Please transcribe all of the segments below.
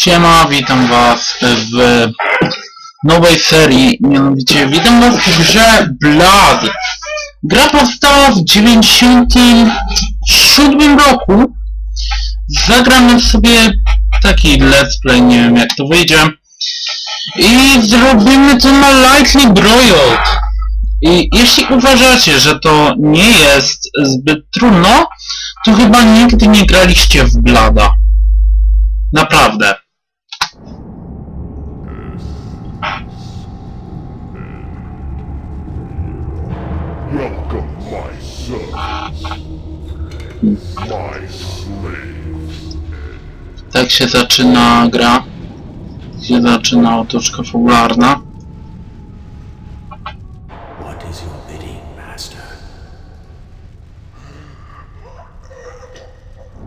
Siema, witam was w nowej serii, mianowicie witam was w grze Blood. Gra powstała w 97 roku. Zagramy sobie taki let's play, nie wiem jak to wyjdzie. I zrobimy to na Lightly Broiled. I jeśli uważacie, że to nie jest zbyt trudno, to chyba nigdy nie graliście w Blada. Naprawdę. Welcome, my son. My slave. Tak się zaczyna gra. Tak się zaczyna otoczka fabularna. What is your bidding, Master?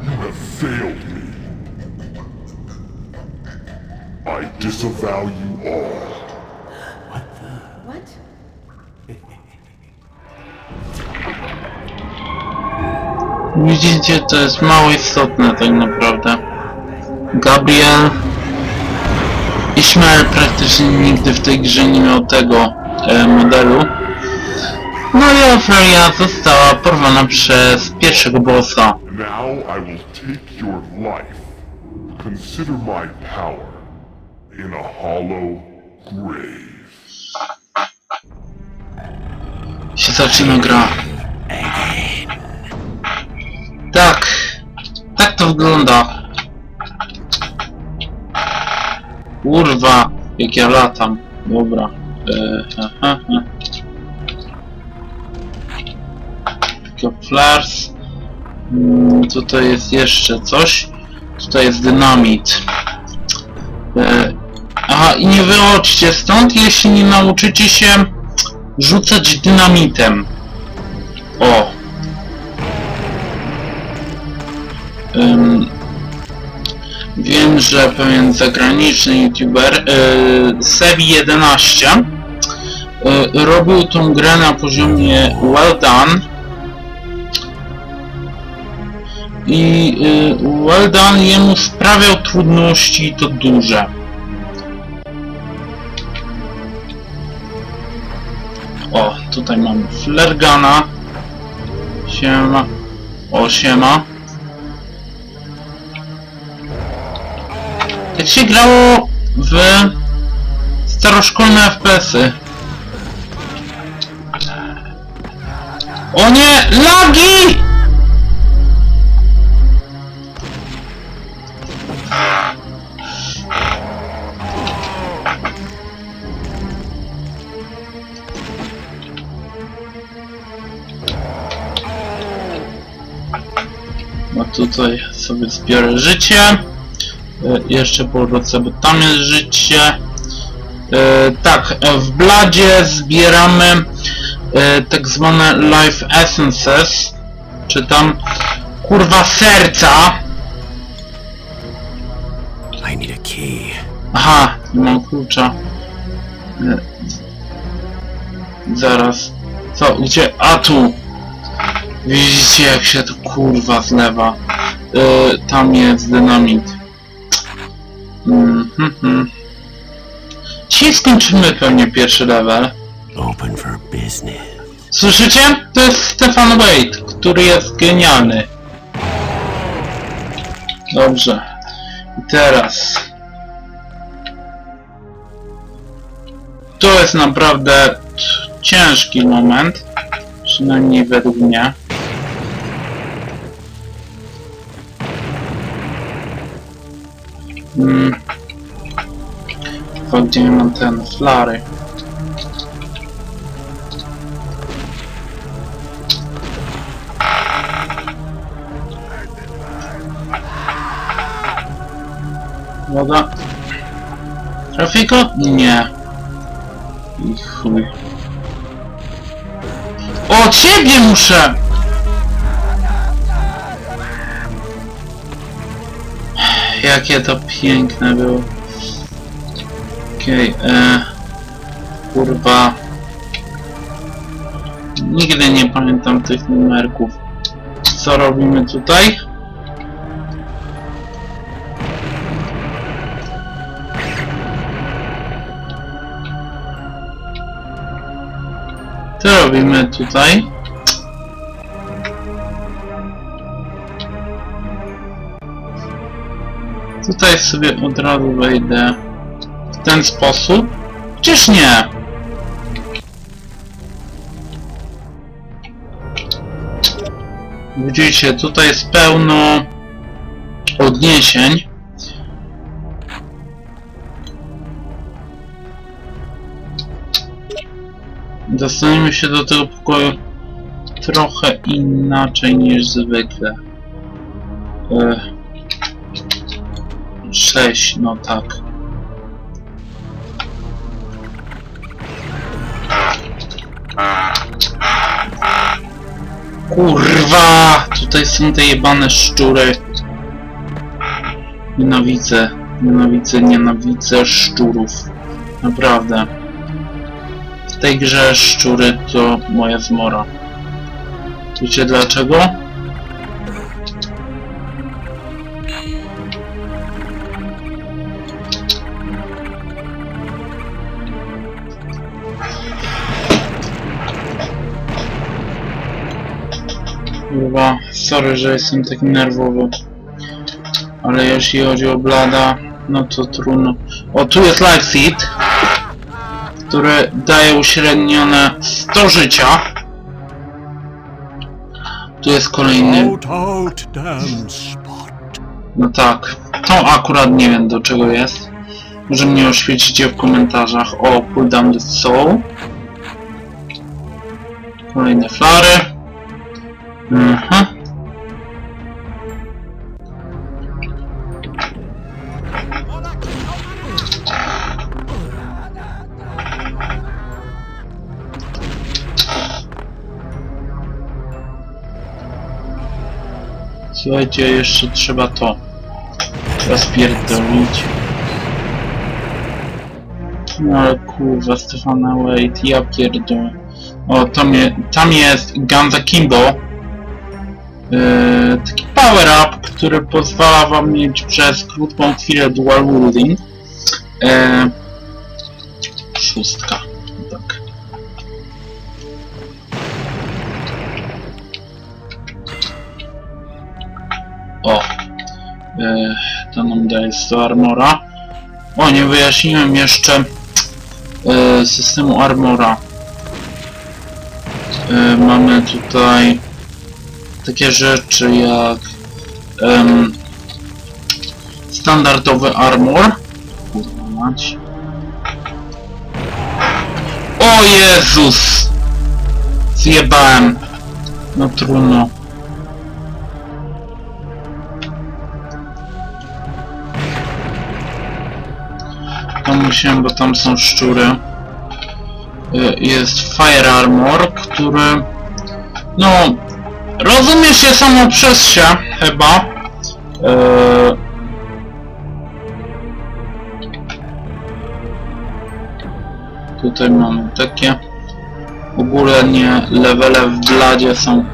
You have failed me. I disavow you all. Widzicie, to jest mało istotne tak naprawdę. Gabriel Ishmael praktycznie nigdy w tej grze nie miał tego e, modelu. No i Ofelia została porwana przez pierwszego bossa. Now I will take your life. Consider my power in a hollow grave. się zaczyna gra. Tak. Tak to wygląda. Kurwa, jak ja latam. Dobra. E, ha, ha, ha. Tylko flares. Mm, tutaj jest jeszcze coś. Tutaj jest dynamit. E, aha, i nie wychodźcie stąd, jeśli nie nauczycie się rzucać dynamitem. O. Wiem, że pewien zagraniczny youtuber yy, Sevi11 yy, robił tą grę na poziomie well done i yy, well done jemu sprawiał trudności to duże. O, tutaj mamy flergana. Siema. O, siema. Jak się grało w staroszkolne FPS-y? O nie! Lagi! No tutaj sobie zbiorę życie. E, Jeszcze powrócę, bo tam jest życie. E, tak, e, w bladzie zbieramy tak zwane life essences, czy tam kurwa serca. I need a key. Aha, nie mam klucza. Zaraz. Co? Gdzie? A tu! Widzicie jak się to kurwa zlewa. Tam jest dynamit. Mm Dzisiaj skończymy pewnie pierwszy level. Open for business. Słyszycie? To jest Stefan Wade, który jest genialny. Dobrze. I teraz... To jest naprawdę ciężki moment. Przynajmniej według mnie. Mm. Mam ten flary. Woda. Trafiko? Nie. I chuj. O, ciebie muszę! jakie to piękne było. Okej, okay, e, kurwa. Nigdy nie pamiętam tych numerków. Co robimy tutaj? Co robimy tutaj? Tutaj sobie od razu wejdę w ten sposób. Czyż nie? Widzicie, tutaj jest pełno odniesień. Dostaniemy się do tego pokoju trochę inaczej niż zwykle. E, 6, no tak. Kurwa! Tutaj są te jebane szczury. Nienawidzę, nienawidzę, nienawidzę szczurów. Naprawdę. W tej grze szczury to moja zmora. Wiecie dlaczego? Chyba, sorry, że jestem taki nerwowy. Ale jeśli chodzi o Blada, no to trudno. O, tu jest Life Seed, który daje uśrednione 100 życia. Tu jest kolejny. No tak. To akurat nie wiem do czego jest. Może mnie oświecicie w komentarzach. O, pull down the soul. Kolejne flary. Mhm. Słuchajcie, jeszcze trzeba to rozpierdolić. No ale kurwa, Stefana Wait, ja pierdolę. O, tam, je, tam jest Ganza Kimbo. Yy, taki power up, który pozwala wam mieć przez krótką chwilę dual wielding. Yy, szóstka, tak. O, yy, to nam daje 100 armora. O, nie wyjaśniłem jeszcze yy, systemu armora. Yy, mamy tutaj takie rzeczy jak em, standardowy armor. Mać. O Jezus! Zjebałem. No trudno. To musiałem, bo tam są szczury. Y, Jest Fire Armor, który... No... Rozumie się samo przez się, chyba. Y, Tutaj mamy takie. W ogóle nie levele w bladzie są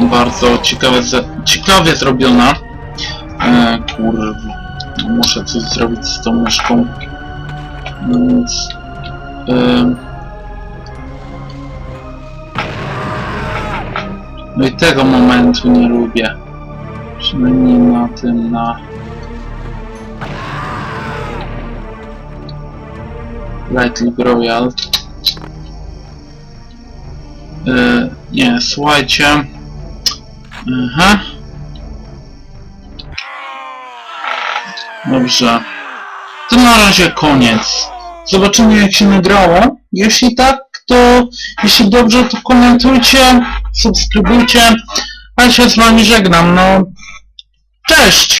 bardzo ciekawe, ciekawie zrobione. E, kurwa. Muszę coś zrobić z tą myszką. Więc... em, no i tego momentu nie lubię. Przynajmniej na tym, na... Lightly Royal. E, nie, słuchajcie. Aha. Dobrze. To na razie koniec. Zobaczymy jak się nagrało. Jeśli tak, to jeśli dobrze, to komentujcie, subskrybujcie. A ja się z wami żegnam. No, cześć!